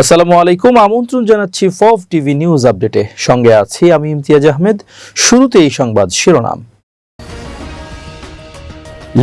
আসসালামু আলাইকুম। আমন্ত্রণ জানাচ্ছি ফফ টিভি নিউজ আপডেটে। সঙ্গে আছি আমি ইমতিয়াজ আহমেদ। শুরুতে এই সংবাদ শিরোনাম।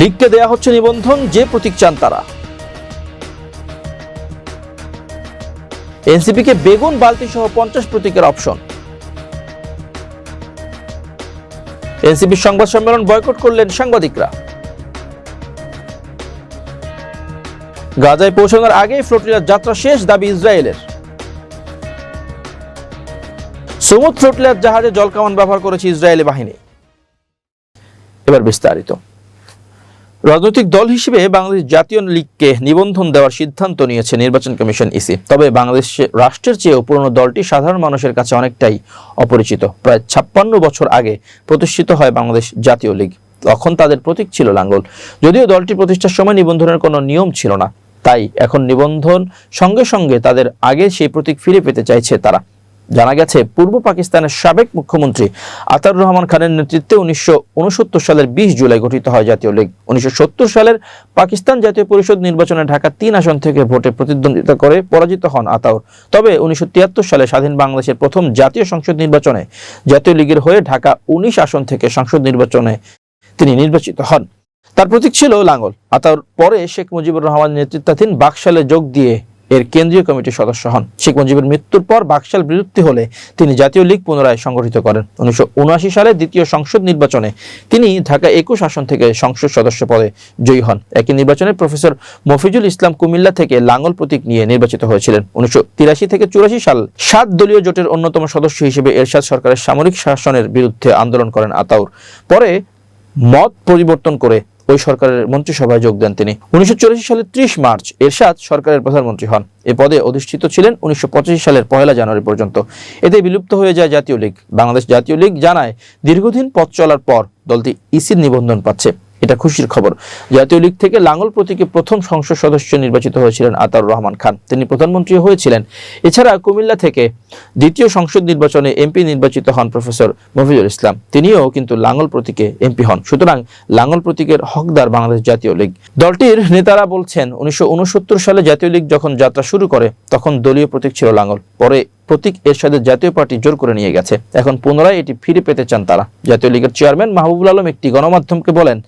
লিখতে দেয়া হচ্ছে নিবন্ধন, যে প্রতীক চান তারা। এনসিপিকে বেগুন বালতি সহ পঞ্চাশ প্রতীকের অপশন। এনসিপির সংবাদ সম্মেলন বয়কট করলেন সাংবাদিকরা। গাজায় পৌঁছানোর আগেই ফ্লোটিলার যাত্রা শেষ দাবি ইসরায়েলের। সমুদ ফ্লোটিলার জাহাজে জলকামান ব্যবহার করেছে ইসরায়েলি বাহিনী। এবার বিস্তারিত। রাজনৈতিক দল হিসেবে বাংলাদেশ জাতীয় লীগকে নিবন্ধন দেওয়ার সিদ্ধান্ত নিয়েছে নির্বাচন কমিশন ইসি। তবে বাংলাদেশ রাষ্ট্রের চেয়েও পুরনো দলটি সাধারণ মানুষের কাছে অনেকটাই অপরিচিত। প্রায় ছাপ্পান্ন বছর আগে প্রতিষ্ঠিত হয় বাংলাদেশ জাতীয় লীগ। তখন তাদের প্রতীক ছিল লাঙ্গল। যদিও দলটি প্রতিষ্ঠার সময় নিবন্ধনের কোনো নিয়ম ছিল না। তাই এখন নিবন্ধন সঙ্গে সঙ্গে তাদের আগে সেই প্রতীক ফিরে পেতে চাইছে তারা। জানা গেছে, পূর্ব পাকিস্তানের সাবেক মুখ্যমন্ত্রী আতার রহমান খানের নেতৃত্বে উনিশশো উনসত্তর সালের বিশ জুলাই গঠিত হয় জাতীয় লীগ। উনিশশো সালের পাকিস্তান জাতীয় পরিষদ নির্বাচনে ঢাকা তিন আসন থেকে ভোটে প্রতিদ্বন্দ্বিতা করে পরাজিত হন আতাউর। তবে উনিশশো তিয়াত্তর সালে স্বাধীন বাংলাদেশের প্রথম জাতীয় সংসদ নির্বাচনে জাতীয় লীগের হয়ে ঢাকা উনিশ আসন থেকে সংসদ নির্বাচনে তিনি নির্বাচিত হন। তার প্রতীক ছিল লাঙ্গল। আতাউর পরে শেখ মুজিবুর রহমান নেতৃত্বাধীন বাকশালে যোগ দিয়ে এর কেন্দ্রীয় কমিটির সদস্য হন। শেখ মুজিবের মৃত্যুর পর বাকশাল বিলুপ্তি হলে তিনি জাতীয় লীগ পুনরায় সংগঠিত করেন। উনিশশো সালে দ্বিতীয় সংসদ নির্বাচনে তিনি ঢাকা একুশ আসন থেকে সংসদ সদস্য পদে জয়ী হন। একই নির্বাচনে প্রফেসর মফিজুল ইসলাম কুমিল্লা থেকে লাঙ্গল প্রতীক নিয়ে নির্বাচিত হয়েছিলেন। উনিশশো তিরাশি থেকে চুরাশি সাল সাত দলীয় জোটের অন্যতম সদস্য হিসেবে এরশাদ সরকারের সামরিক শাসনের বিরুদ্ধে আন্দোলন করেন আতাউর। পরে মত পরিবর্তন করে ওই সরকারের মন্ত্রিসভায় যোগ দেন তিনি। উনিশশো সালের ত্রিশ মার্চ এরশাদ সরকারের প্রধানমন্ত্রী হন। এ পদে অধিষ্ঠিত ছিলেন উনিশশো পঁচাশি সালের পহেলা জানুয়ারি পর্যন্ত। এতে বিলুপ্ত হয়ে যায় জাতীয় লীগ। বাংলাদেশ জাতীয় লীগ জানায়, দীর্ঘদিন পথ চলার পর দলটি ইসির নিবন্ধন পাচ্ছে। এটা খুশির খবর। জাতীয় লীগ থেকে লাঙ্গল প্রতীকে প্রথম সংসদ সদস্য নির্বাচিত হয়েছিলেন আতাউর রহমান খান। তিনি প্রধানমন্ত্রী হয়েছিলেন। এছাড়া কুমিল্লা থেকে দ্বিতীয় সংসদ নির্বাচনে এমপি নির্বাচিত হন প্রফেসর মফিজুল ইসলাম। তিনিও কিন্তু লাঙ্গল প্রতীকে এমপি হন। সুতরাং লাঙ্গল প্রতীকের হকদার বাংলাদেশ জাতীয় লীগ। দলটির নেতারা বলছেন, উনিশশো উনসত্তর সালে জাতীয় লীগ যখন যাত্রা শুরু করে, তখন দলীয় প্রতীক ছিল লাঙ্গল। পরে প্রতীক এরশাদের জাতীয় পার্টি জোর করে নিয়ে গেছে। এখন পুনরায় এটি ফিরে পেতে চান তারা। জাতীয় লীগের চেয়ারম্যান মাহবুবুল আলম একটি গণমাধ্যমকে বলেন,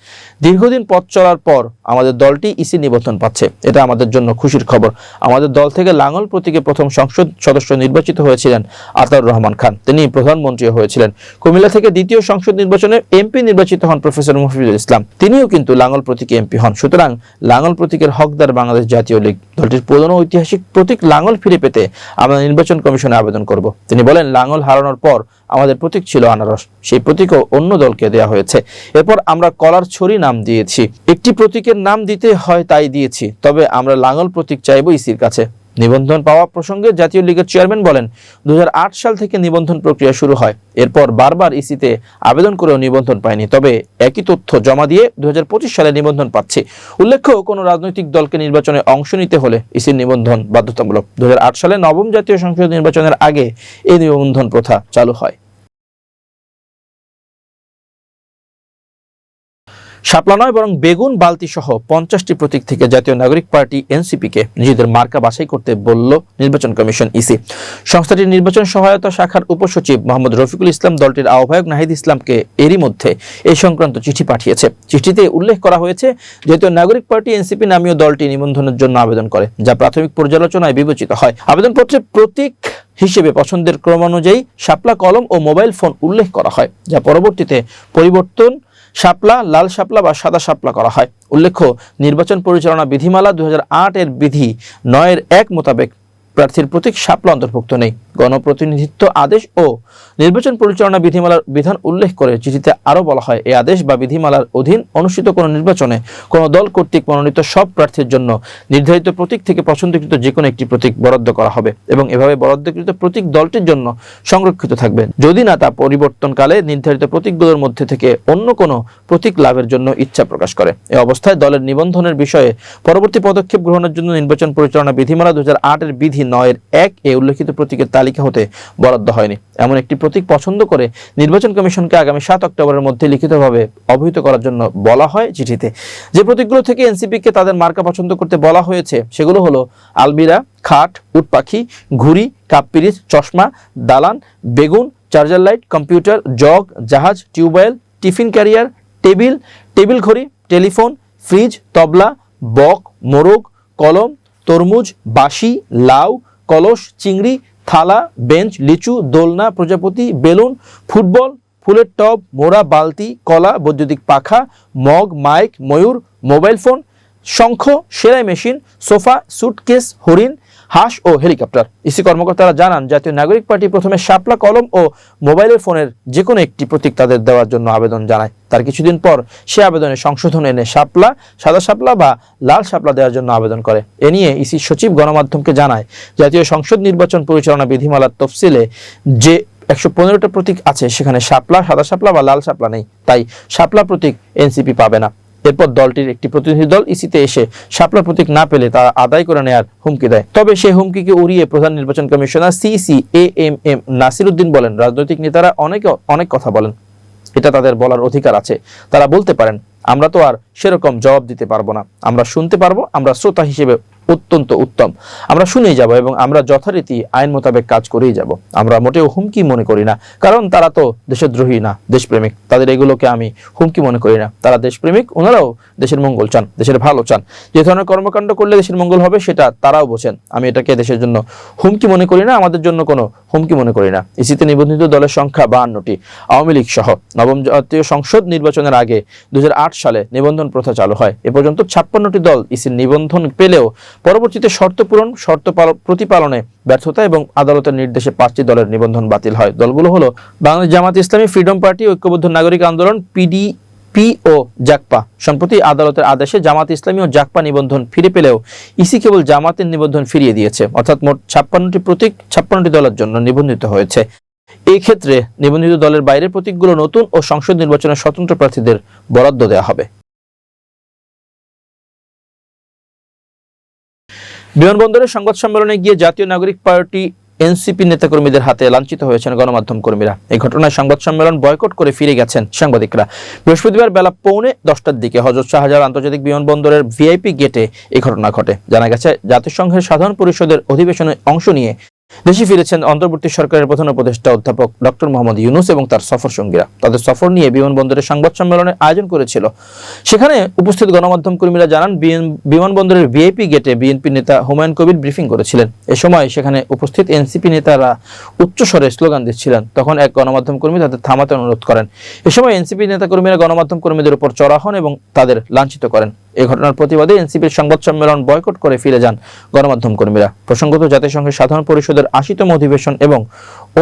দীর্ঘদিন পথ চলার পর আমাদের দলটি ইসি নিবন্ধন পাচ্ছে। এটা আমাদের জন্য খুশির খবর। আমাদের দল থেকে লাঙ্গল প্রতীকে প্রথম সংসদ সদস্য নির্বাচিত হয়েছিলেন আতাউর রহমান খান। তিনি প্রধানমন্ত্রী হয়েছিলেন। কুমিল্লা থেকে দ্বিতীয় সংসদ নির্বাচনে এমপি নির্বাচিত হন প্রফেসর মফিজুল ইসলাম। তিনিও কিন্তু লাঙ্গল প্রতীকে এমপি হন। সুতরাং লাঙ্গল প্রতীকের হকদার বাংলাদেশ জাতীয় লীগ। দলটির পুরনো ঐতিহাসিক প্রতীক লাঙ্গল ফিরে পেতে আমরা নির্বাচন কমিশনে আবেদন করব। তিনি বলেন লাঙ্গল হারানোর পর আমাদের প্রতীক ছিল আনারস। সেই প্রতীকও অন্য দলকে দেয়া হয়েছে। এরপর আমরা কলার ছড়ি নাম দিয়েছি। একটি প্রতীকের নাম দিতে হয় তাই দিয়েছি। তবে আমরা লাঙ্গল প্রতীক চাইব ইসির কাছে। নিবন্ধন পাওয়া প্রসঙ্গে জাতীয় লীগের চেয়ারম্যান বলেন, দুহাজার আট সাল থেকে নিবন্ধন প্রক্রিয়া শুরু হয়। এরপর বারবার ইসিতে আবেদন করেও নিবন্ধন পায়নি। তবে একই তথ্য জমা দিয়ে দু হাজার পঁচিশ সালে নিবন্ধন পাচ্ছে। উল্লেখ্য, কোনো রাজনৈতিক দলকে নির্বাচনে অংশ নিতে হলে ইসির নিবন্ধন বাধ্যতামূলক। দু হাজার আট সালে নবম জাতীয় সংসদ নির্বাচনের আগে এই নিবন্ধন প্রথা চালু হয়। শাপলা নয়, বরং বেগুন, বালতি সহ পঞ্চাশটি প্রতীক থেকে জাতীয় নাগরিক পার্টি এনসিপিকে নিজেদের মার্কা বাছাই করতে বলল নির্বাচন কমিশন ইসি। সংস্থাটির নির্বাচন সহায়তা শাখার উপসচিব মোহাম্মদ রফিকুল ইসলাম দলটির আহ্বায়ক নাহিদ ইসলামকে এরই মধ্যে এই সংক্রান্ত চিঠি পাঠিয়েছে। চিঠিতে উল্লেখ করা হয়েছে, জাতীয় নাগরিক পার্টি এনসিপি নামীয় দলটি নিবন্ধনের জন্য আবেদন করে, যা প্রাথমিক পর্যালোচনায় বিবেচিত হয়। আবেদনপত্রে প্রতীক হিসেবে পছন্দের ক্রমানুযায়ী শাপলা কলম ও মোবাইল ফোন উল্লেখ করা হয়, যা পরবর্তীতে পরিবর্তন শাপলা, লাল শাপলা বা সাদা শাপলা করা হয়। উল্লেখ্য, নির্বাচন পরিচালনা বিধিমালা দু হাজার আট এর বিধি নয়ের এক মোতাবেক প্রার্থীর প্রতীক শাপলা অন্তর্ভুক্ত নেই। গণপ্রতিনিধিত্ব আদেশ ও নির্বাচন পরিচালনা বিধিমালার বিধান উল্লেখ করে চিঠিতে আরও বলা হয়, এই আদেশ বা বিধিমালার অধীন অনুষ্ঠিত কোনো নির্বাচনে কোনো দল কর্তৃক মনোনীত সব প্রার্থীর জন্য নির্ধারিত প্রতীক থেকে পছন্দকৃত যে কোনো একটি প্রতীক বরাদ্দ করা হবে এবং এভাবে বরাদ্দকৃত প্রতীক দলটির জন্য সংরক্ষিত থাকবে। যদি না তা পরিবর্তনকালে নির্ধারিত প্রতীকগুলোর মধ্যে থেকে অন্য কোনো প্রতীক লাভের জন্য ইচ্ছা প্রকাশ করে। এ অবস্থায় দলের নিবন্ধনের বিষয়ে পরবর্তী পদক্ষেপ গ্রহণের জন্য নির্বাচন পরিচালনা বিধিমালা দু হাজার আট এর বিধি নয়ের এক এ উল্লেখিত প্রতীকের তালিকা তালিকা হতে বরাদ্দ হয়নি। এমন একটি প্রতীক পছন্দ করে নির্বাচন কমিশনকে আগামী সাত অক্টোবরের মধ্যে লিখিতভাবে অবহিত করার জন্য বলা হয় চিঠিতে। যে প্রতীকগুলো থেকে এনসিপিকে তাদের মার্কা পছন্দ করতে বলা হয়েছে, সেগুলো হলো আলবিরা খাট উট পাখি ঘুড়ি কাপ পিরিচ চশমা, দালান, বেগুন, চার্জার লাইট, কম্পিউটার, জগ, জাহাজ, tubewell, tiffin carrier, table table ঘড়ি, টেলিফোন, ফ্রিজ, তবলা, বক, মোরগ, কলম, তরমুজ, বাঁশি, লাউ, কলস, চিংড়ি থালা, বেঞ্চ, লিচু, দোলনা, প্রজাপতি, বেলুন, ফুটবল, ফুলের টব, মোড়া, বালতি, কলা, বৈদ্যুতিক পাখা, মগ, মাইক, ময়ূর, মোবাইল ফোন শঙ্খ, সেলাই মেশিন, সোফা, সুটকেস, হরিণ, হাঁস ও হেলিকপ্টার। ইসি কর্মকর্তারা জানান, জাতীয় নাগরিক পার্টি প্রথমে শাপলা কলম ও মোবাইলের ফোনের যে কোনো একটি প্রতীক তাদের দেওয়ার জন্য আবেদন জানায়। তার কিছুদিন পর সে আবেদনে সংশোধন এনে শাপলা, সাদা শাপলা বা লাল শাপলা দেওয়ার জন্য আবেদন করে। এ নিয়ে ইসি সচিব গণমাধ্যমকে জানায়, জাতীয় সংসদ নির্বাচন পরিচালনা বিধিমালার তফসিলে যে একশো পনেরোটা প্রতীক আছে, সেখানে শাপলা, সাদা শাপলা বা লাল শাপলা নেই। তাই শাপলা প্রতীক এনসিপি পাবে না। এরপর দলটির একটি প্রতিনিধি দল ইসিতে এসে শাপলা প্রতীক না পেলে তারা আদায় করে নেয়ার হুমকি দেয়। তবে সেই হুমকিকে উড়িয়ে প্রধান নির্বাচন commissioner CC A M M Nasir Uddin বলেন, রাজনৈতিক নেতারা অনেকে অনেক কথা বলেন, এটা তাদের বলার অধিকার আছে। তারা বলতে পারেন, আমরা তো আর সেরকম জবাব দিতে পারব না। আমরা শুনতে পারব, আমরা শ্রোতা হিসেবে অত্যন্ত উত্তম। আমরা শুনেই যাব এবং আমরা যথারীতি আইন মোতাবেক কাজ করেই যাব। আমরা মোটেও হুমকি মনে করি না। কারণ তারা তো দেশদ্রোহী না, দেশপ্রেমিক। তাদের এগুলোকে আমি হুমকি মনে করি না। তারা দেশপ্রেমিক, ওনারাও দেশের মঙ্গল চান, দেশের ভালো চান। যে ধরনের কর্মকাণ্ড করলে দেশের মঙ্গল হবে, সেটা তারাও বোঝেন। আমি এটাকে দেশের জন্য হুমকি মনে করি না, আমাদের জন্য কোনো হুমকি মনে করি না। ইসিতে নিবন্ধিত দলের সংখ্যা বাহান্নটি। আওয়ামী লীগ সহ নবম জাতীয় সংসদ নির্বাচনের আগে দুই হাজার আট সালে নিবন্ধন প্রথা চালু হয়। এ পর্যন্ত ছাপ্পান্নটি দল ইসির নিবন্ধন পেলেও পরবর্তীতে শর্ত পূরণ, শর্ত পাল- প্রতিপালনে ব্যর্থতা এবং আদালতের নির্দেশে পাঁচটি দলের নিবন্ধন বাতিল হয়। দলগুলো হলো বাংলাদেশ জামাত ইসলামী, ফ্রিডম পার্টি, ঐক্যবদ্ধ নাগরিক আন্দোলন, পিডি পি ও জাকপা। সম্প্রতি আদালতের আদেশে জামাত ইসলামী ও জাকপা নিবন্ধন ফিরে পেলেও ইসি কেবল জামাতের নিবন্ধন ফিরিয়ে দিয়েছে, অর্থাৎ মোট ছাপ্পান্নটি প্রতীক, ছাপ্পান্নটি দলের জন্য নিবন্ধিত হয়েছে। এই ক্ষেত্রে নিবন্ধিত দলের বাইরের প্রতীকগুলো নতুন ও সংসদ নির্বাচনে স্বতন্ত্র প্রার্থীদের বরাদ্দ দেওয়া হবে। বিমানবন্দরের সংবাদ সম্মেলনে গিয়ে জাতীয় নাগরিক পার্টি এনসিপি নেতাকর্মীদের হাতে লাঞ্ছিত হয়েছেন গণমাধ্যম কর্মীরা। এই ঘটনায় সংবাদ সম্মেলন বয়কট করে ফিরে গেছেন সাংবাদিকরা। বৃহস্পতিবার বেলা পৌনে দশটার দিকে হজরত শাহজাহান আন্তর্জাতিক বিমানবন্দরের ভিআইপি গেটে এই ঘটনা ঘটে। জানা গেছে, জাতিসংঘের সাধারণ পরিষদের অধিবেশনে অংশ নিয়ে দেশে ফিরেছেন অন্তর্বর্তী সরকারের প্রধান উপদেষ্টা অধ্যাপক ডক্টর মোহাম্মদ ইউনুস এবং তার সফর সঙ্গীরা। তাদের সফর নিয়ে বিমানবন্দরের সংবাদ সম্মেলনের আয়োজন করেছিল। সেখানে উপস্থিত গণমাধ্যম কর্মীরা জানান বিমানবন্দরের ভিআইপি গেটে বিএনপি নেতা হুমায়ুন কবির ব্রিফিং করেছিলেন। এ সময় সেখানে উপস্থিত এনসিপি নেতারা উচ্চস্বরে স্লোগান দিচ্ছিলেন। তখন এক গণমাধ্যম কর্মী তাদের থামাতে অনুরোধ করেন। এ সময় এনসিপি নেতা কর্মীরা গণমাধ্যম কর্মীদের উপর চড়া হন এবং তাদের লাঞ্ছিত করেন। এই ঘটনার প্রতিবাদে এনসিপির সংবাদ সম্মেলন বয়কট করে ফিরে যান গণমাধ্যম কর্মীরা। প্রসঙ্গত, জাতিসংঘের সাধারণ পরিষদের আশিতম অধিবেশন এবং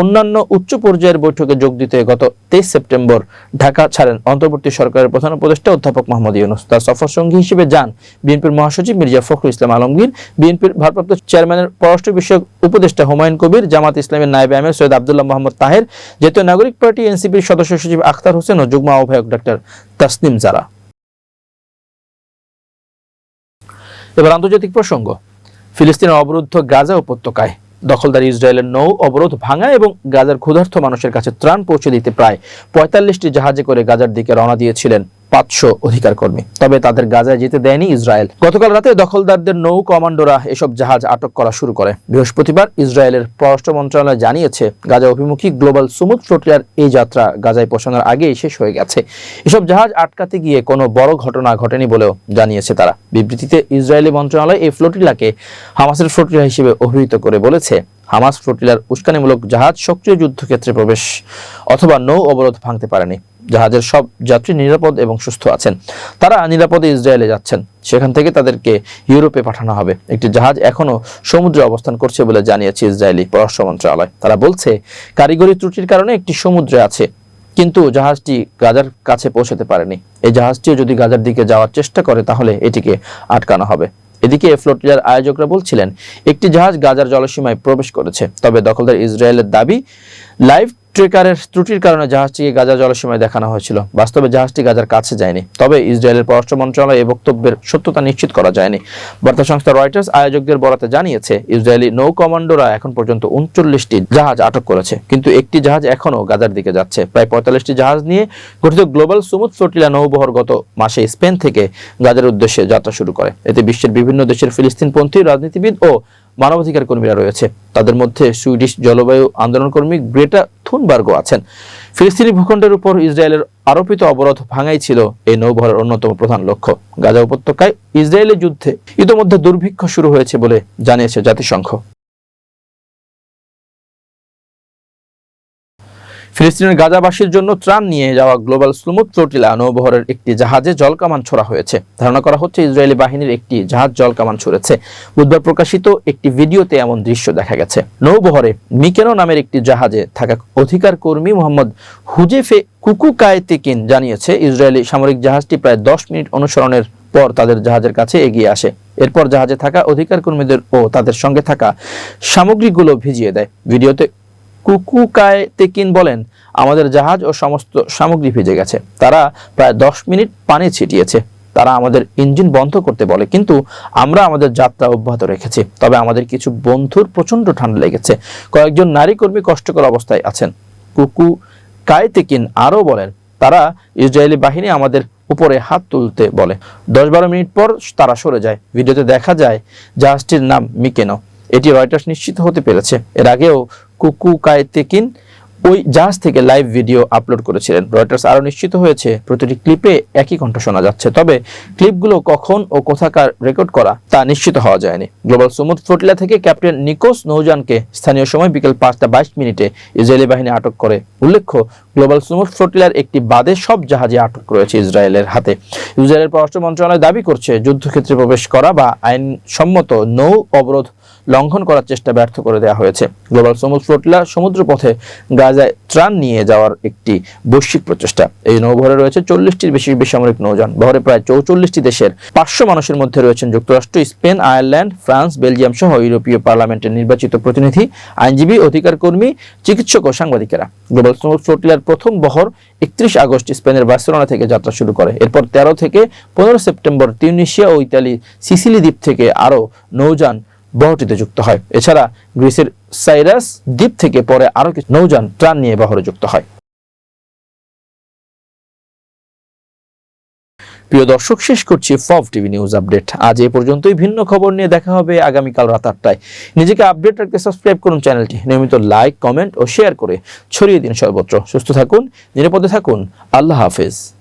অন্যান্য উচ্চ পর্যায়ের বৈঠকে যোগ দিতে গত তেইশ সেপ্টেম্বর ঢাকা ছাড়েন অন্তর্বর্তী সরকারের প্রধান উপদেষ্টা অধ্যাপক মোহাম্মদ ইউনুস। তার সফর সঙ্গী হিসেবে যান বিএনপির মহাসচিব মির্জা ফখরুল ইসলাম আলমগীর, বিএনপির ভারপ্রাপ্ত চেয়ারম্যানের পররাষ্ট্র বিষয়ক উপদেষ্টা হুমায়ুন কবির, জামাত ইসলামের নায়েব আমির সৈয়দ আবদুল্লাহ মোহাম্মদ তাহের, জাতীয় নাগরিক পার্টি এনসিপির সদস্য সচিব আখতার হোসেন ও যুগ্ম আহ্বায়ক ডাক্তার তাসনিম জারা। এবার আন্তর্জাতিক প্রসঙ্গ। ফিলিস্তিনের অবরুদ্ধ গাজা উপত্যকায়। দখলদার ইসরায়েলের নৌ অবরোধ ভাঙা এবং গাজার ক্ষুধার্থ মানুষের কাছে ত্রাণ পৌঁছে দিতে প্রায় পঁয়তাল্লিশটি জাহাজে করে গাজার দিকে রওনা দিয়েছিলেন। পাঁচশো অধিকার কর্মী তবে তাদের গাজায় যেতে দেয়নি ইসরায়েল। গতকাল রাতে দখলদারদের নৌ কমান্ডোরা এসব জাহাজ আটক করা শুরু করে। বৃহস্পতিবার ইসরায়েলের পররাষ্ট্র মন্ত্রণালয় জানিয়েছে, গাজা অভিমুখী গ্লোবাল সুমুদ ফ্লোটিয়ার এই যাত্রা গাজায় পৌঁছানোর আগেই শেষ হয়ে গেছে। এসব জাহাজ আটকাতে গিয়ে কোনো বড় ঘটনা ঘটেনি বলেও জানিয়েছে তারা। বিবৃতিতে ইসরায়েলি মন্ত্রণালয় এই ফ্লোটিলাকে হামাসের ফ্লোটিলা হিসেবে অভিহিত করে বলেছে। হামাস ফ্লোটিলার উস্কানিমূলক জাহাজ সক্রিয় যুদ্ধক্ষেত্রে প্রবেশ অথবা নৌ অবরোধ ভাঙতে পারেনি। জাহাজের সব যাত্রী নিরাপদ এবং সুস্থ আছেন। তারা নিরাপদে ইসরায়েলে যাচ্ছেন। সেখান থেকে তাদেরকে ইউরোপে পাঠানো হবে। একটি জাহাজ এখনও সমুদ্রে অবস্থান করছে বলে জানিয়েছে ইসরায়েলি পররাষ্ট্র মন্ত্রণালয়। তারা বলছে, কারিগরি ত্রুটির কারণে একটি সমুদ্রে আছে, কিন্তু জাহাজটি গাজার কাছে পৌঁছতে পারেনি। এই জাহাজটিও যদি গাজার দিকে যাওয়ার চেষ্টা করে, তাহলে এটিকে আটকানো হবে। এদিকে এ ফ্লোটিলার আয়োজকরা বলছিলেন, একটি জাহাজ গাজার জলসীমায় প্রবেশ করেছে। তবে দখলদার ইসরায়েলের দাবি, লাইভ ট্রেকারের ত্রুটির কারণে জাহাজটিকে গাজা জলসীমায় দেখানো হয়েছিল। বাস্তবে জাহাজটি গাজার কাছে যায়নি। তবে ইসরায়েলের পররাষ্ট্র মন্ত্রণালয় এই বক্তব্যের সত্যতা নিশ্চিত করা যায়নি। বার্তা সংস্থা রয়টার্স আয়োজকদের বরাতে জানিয়েছে, ইসরায়েলি নৌ কমান্ডোরা এখন পর্যন্ত উনচল্লিশটি জাহাজ আটক করেছে। কিন্তু একটি জাহাজ এখনও গাজার দিকে যাচ্ছে। প্রায় পঁয়তাল্লিশটি জাহাজ নিয়ে গঠিত গ্লোবাল সুমুদ ফ্লোটিলা নৌবহর গত মাসে স্পেন থেকে গাজার উদ্দেশ্যে যাত্রা শুরু করে। এতে বিশ্বের বিভিন্ন দেশের ফিলিস্তিনপন্থী রাজনীতিবিদ ও মানবাধিকার কর্মীরা রয়েছে। তাদের মধ্যে সুইডিশ জলবায়ু আন্দোলন কর্মী গ্রেটা থুনবার্গও আছেন। ফিলিস্তিনি ভূখণ্ডের উপর ইসরায়েলের আরোপিত অবরোধ ভাঙাই ছিল এই নৌভরের অন্যতম প্রধান লক্ষ্য। গাজা উপত্যকায় ইসরায়েলের যুদ্ধে ইতোমধ্যে দুর্ভিক্ষ শুরু হয়েছে বলে জানিয়েছে জাতিসংঘ। ফিলিস্তিনের গাজাবাসীর জন্য ত্রাণ নিয়ে যাওয়া গ্লোবাল স্লুমুথ ফ্লোটিলা নৌবহরের একটি জাহাজে জলকামান ছোড়া হয়েছে। ধারণা করা হচ্ছে ইসরায়েলি বাহিনীর একটি জাহাজ জলকামান ছুড়েছে। বুধবার প্রকাশিত একটি ভিডিওতে এমন দৃশ্য দেখা গেছে। নৌবহরে মিকেনো নামের একটি জাহাজে থাকা অধিকার কর্মী মোহাম্মদ হুজেফে কুকু কায়েতিকিন জানিয়েছে, ইসরায়েলি সামরিক জাহাজটি প্রায় দশ মিনিট অনুসরণের পর তাদের জাহাজের কাছে এগিয়ে আসে। এরপর জাহাজে থাকা অধিকার কর্মীদের ও তাদের সঙ্গে থাকা সামগ্রীগুলো ভিজিয়ে দেয়। ভিডিওতে কুকুকায় তেকিন বলেন, আমাদের জাহাজ ও সমস্ত সামগ্রী ভিজে গেছে। তারা প্রায় দশ মিনিট পানি ছিটিয়েছে। তারা আমাদের ইঞ্জিন বন্ধ করতে বলে, কিন্তু আমরা আমাদের যাত্রা অব্যাহত রেখেছি। তবে আমাদের কিছু বন্ধুর প্রচণ্ড ঠান্ডা লেগেছে। কয়েকজন নারী কর্মী কষ্টকর অবস্থায় আছেন। কুকু কায়তেকিন আরও বলেন, তারা ইসরায়েলি বাহিনী আমাদের উপরে হাত তুলতে বলে। দশ বারো মিনিট পর তারা সরে যায়। ভিডিওতে দেখা যায় জাহাজটির নাম মিকেনো। এটি রয়টার্স নিশ্চিত হতে পেরেছে। এর আগেও কুকু কায়তেকিন ওই জাহাজ থেকে লাইভ ভিডিও আপলোড করেছিলেন। রয়টার্স আরও নিশ্চিত হয়েছে, প্রতিটি ক্লিপে একই কণ্ঠ শোনা যাচ্ছে। তবে ক্লিপগুলো কখন ও কোথাকার রেকর্ড করা, তা নিশ্চিত হওয়া যায়নি। গ্লোবাল সমুদ ফ্লোটিলা থেকে ক্যাপ্টেন নিকোস নৌজানকে স্থানীয় সময় বিকেল পাঁচটা বাইশ মিনিটে ইসরায়েলি বাহিনী আটক করে। উল্লেখ্য গ্লোবাল সমুদ ফ্লোটিলার একটি বাদে সব জাহাজে আটক রয়েছে ইসরায়েলের হাতে। ইসরায়েলের পররাষ্ট্র মন্ত্রণালয় দাবি করছে, যুদ্ধক্ষেত্রে প্রবেশ করা বা আইনসম্মত নৌ অবরোধ লঙ্ঘন করার চেষ্টা ব্যর্থ করে দেওয়া হয়েছে। গ্লোবাল সমুদ ফ্লোটিলা সমুদ্রপথে গাজায় ত্রাণ নিয়ে যাওয়ার একটি বৈশ্বিক প্রচেষ্টা। এই নৌবহরে রয়েছে চল্লিশটির বেশি বেসামরিক নৌযান। বহরে প্রায় চৌচল্লিশটি দেশের পাঁচশো মানুষের মধ্যে রয়েছেন যুক্তরাষ্ট্র, স্পেন, আয়ারল্যান্ড, ফ্রান্স, বেলজিয়াম সহ ইউরোপীয় পার্লামেন্টের নির্বাচিত প্রতিনিধি, আইনজীবী অধিকার কর্মী চিকিৎসক ও সাংবাদিকেরা। গ্লোবাল সমুদ ফ্লোটিলার প্রথম বহর একত্রিশ আগস্ট স্পেনের বার্সেলোনা থেকে যাত্রা শুরু করে। এরপর তেরো থেকে পনেরো সেপ্টেম্বর তিউনিশিয়া ও ইতালি সিসিলি দ্বীপ থেকে আরও নৌযান বহরটিতে যুক্ত হয়। এছাড়া গ্রিসের সাইরাস দ্বীপ থেকে পরে আরও কিছু নৌযান ত্রাণ নিয়ে বহরে যুক্ত হয়। প্রিয় দর্শক, শেষ করছি ফব টিভি নিউজ আপডেট। আজ এ পর্যন্তই। ভিন্ন খবর নিয়ে দেখা হবে আগামীকাল রাত আটটায়। নিজেকে আপডেট রাখতে সাবস্ক্রাইব করুন চ্যানেলটি। নিয়মিত লাইক, কমেন্ট ও শেয়ার করে ছড়িয়ে দিন সর্বত্র। সুস্থ থাকুন, নিরাপদে থাকুন। আল্লাহ হাফেজ।